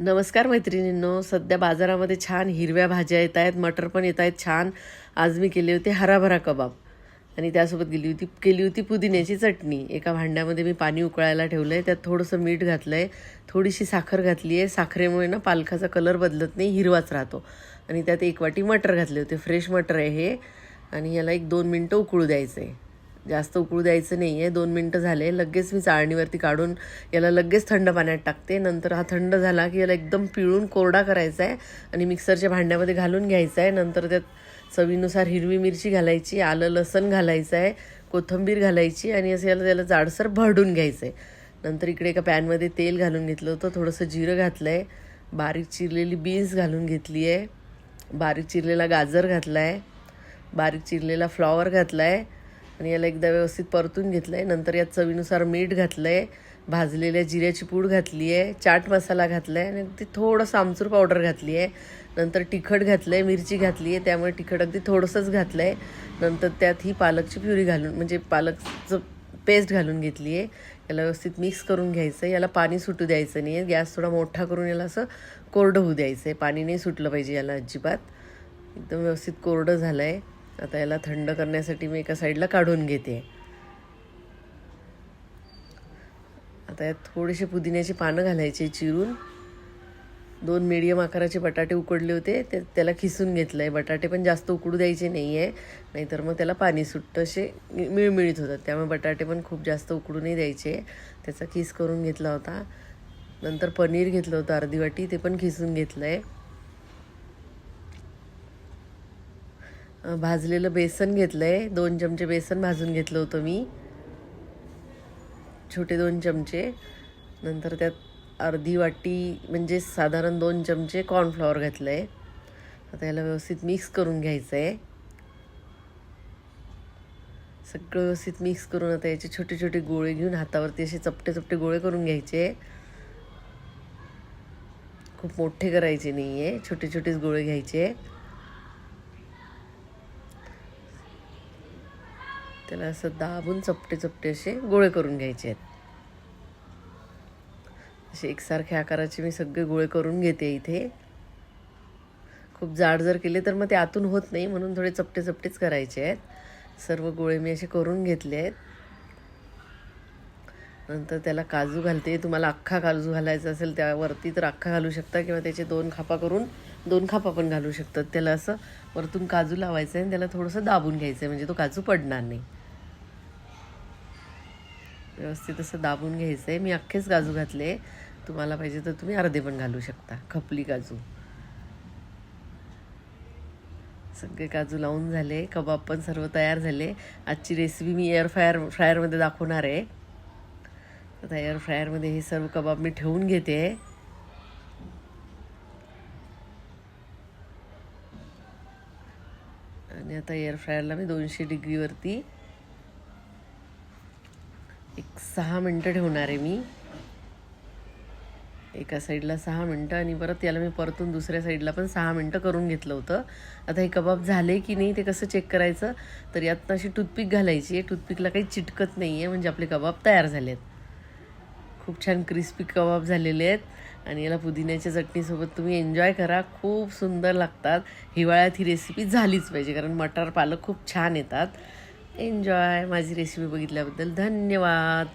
नमस्कार मैत्रिणींनो. सध्या बाजारामध्ये छान हिरव्या भाज्या येत आहेत मटर पण येत आहेत छान. आज मी केले होते हराभरा कबाब. आणि त्यासोबत गेली होती केली होती पुदिन्याची चटणी. एका भांड्यामध्ये मी पाणी उकळायला ठेवलं आहे त्यात थोडंसं मीठ घातलं आहे थोडीशी साखर घातली आहे. साखरेमुळे ना पालखाचा कलर बदलत नाही हिरवाच राहतो. आणि त्यात एक वाटी मटर घातले होते. फ्रेश मटर आहे हे. आणि याला एक दोन मिनटं उकळू द्यायचं आहे जास्त उकळू द्यायचं नाही आहे दोन मिनटं झाले. लगेच मी चाळणीवरती काढून याला लगेच थंड पाण्यात टाकते. नंतर हा थंड झाला की याला एकदम पिळून कोरडा करायचा आहे आणि मिक्सरच्या भांड्यामध्ये घालून घ्यायचा आहे नंतर त्यात चवीनुसार हिरवी मिरची घालायची आलं लसण घालायचं आहे कोथिंबीर घालायची आणि असं याला त्याला जाडसर भरडून घ्यायचं आहे नंतर इकडे एका पॅनमध्ये तेल घालून घेतलं होतं. थोडंसं जिरं घातलं आहे बारीक चिरलेली बीन्स घालून घेतली आहे बारीक चिरलेला गाजर घातला आहे बारीक चिरलेला फ्लॉवर घातला आहे आणि याला एकदा व्यवस्थित परतून घेतलं आहे नंतर यात चवीनुसार मीठ घातलं आहे भाजलेल्या जिऱ्याची पूड घातली आहे चाट मसाला घातला आहे आणि अगदी थोडंसं आमचूर पावडर घातली आहे नंतर तिखट घातलं आहे मिरची घातली आहे त्यामुळे तिखट अगदी थोडंसंच घातलं आहे नंतर त्यात ही पालकची प्युरी घालून म्हणजे पालकचं पेस्ट घालून घेतली आहे याला व्यवस्थित मिक्स करून घ्यायचं आहे याला पाणी सुटू द्यायचं नाही आहे गॅस थोडा मोठा करून याला असं कोरडं होऊ द्यायचं आहे पाणी नाही सुटलं पाहिजे याला अजिबात. एकदम व्यवस्थित कोरडं झालं आहे आता याला थंड करण्यासाठी मी एका साईडला काढून घेते. आता यात थोडेसे पुदिन्याची पानं घालायची चिरून. दोन मीडियम आकाराचे बटाटे उकडले होते ते त्याला खिसून घेतलं आहे बटाटे पण जास्त उकडू द्यायचे नाही आहे नाहीतर मग त्याला पाणी सुटतं असे मिळमिळीत होतात. त्यामुळे बटाटे पण खूप जास्त उकडू नाही द्यायचे. त्याचा खिस करून घेतला होता. नंतर पनीर घेतलं होतं अर्धी वाटी ते पण खिसून घेतलं आहे भाजलेलं बेसन घेतलं आहे दोन चमचे बेसन भाजून घेतलं होतं मी. छोटे दोन चमचे. नंतर त्यात अर्धी वाटी म्हणजे साधारण दोन चमचे कॉर्नफ्लॉवर घातलं आहे आता याला व्यवस्थित मिक्स करून घ्यायचं आहे सगळं व्यवस्थित मिक्स करून आता याचे छोटे छोटे गोळे घेऊन हातावरती असे चपटे चपटे गोळे करून घ्यायचे. खूप मोठे करायचे नाही आहे छोटे छोटेच गोळे घ्यायचे. त्याला असं दाबून चपटे चपटे असे गोळे करून घ्यायचे आहेत. असे एकसारख्या आकाराचे मी सगळे गोळे करून घेते इथे. खूप जाड जर केले तर मग ते आतून होत नाही म्हणून थोडे चपटे चपटेच करायचे आहेत. सर्व गोळे मी असे करून घेतले आहेत. नंतर त्याला काजू घालते. तुम्हाला अख्खा काजू घालायचा असेल त्यावरती तर अख्खा घालू शकता किंवा त्याचे दोन खापा करून दोन खापा पण घालू शकतात. त्याला असं वरतून काजू लावायचं आहे आणि त्याला थोडंसं दाबून घ्यायचं आहे. म्हणजे तो काजू पडणार नाही. व्यवस्थित असं दाबून घ्यायचं आहे मी अख्खेच काजू घातले. तुम्हाला पाहिजे तर तुम्ही अर्धे पण घालू शकता. खपली काजू सगळे काजू लावून झाले. कबाब पण सर्व तयार झाले. आजची रेसिपी मी एअर फ्रायर फ्रायरमध्ये दाखवणार आहे. आता एअर फ्रायरमध्ये हे सर्व कबाब मी ठेवून घेते. आणि आता एअर फ्रायरला मी दोनशे डिग्रीवरती एक सहा मिनटं ठेवणार आहे मी. एका साईडला सहा मिनटं आणि परत याला मी परतून दुसऱ्या साईडला पण सहा मिनटं करून घेतलं होतं. आता हे कबाब झाले की नाही ते कसं चेक करायचं? तर यात अशी टूथपिक घालायची आहे. टूथपिकला काही चिटकत नाही आहे म्हणजे आपले कबाब तयार झाले आहेत खूप छान क्रिस्पी कबाब झालेले आहेत. आणि याला पुदिन्याच्या चटणीसोबत तुम्ही एन्जॉय करा. खूप सुंदर लागतात. हिवाळ्यात ही रेसिपी झालीच पाहिजे कारण मटार पालक खूप छान येतात. एन्जॉय माझी रेसिपी बघितल्याबद्दल धन्यवाद.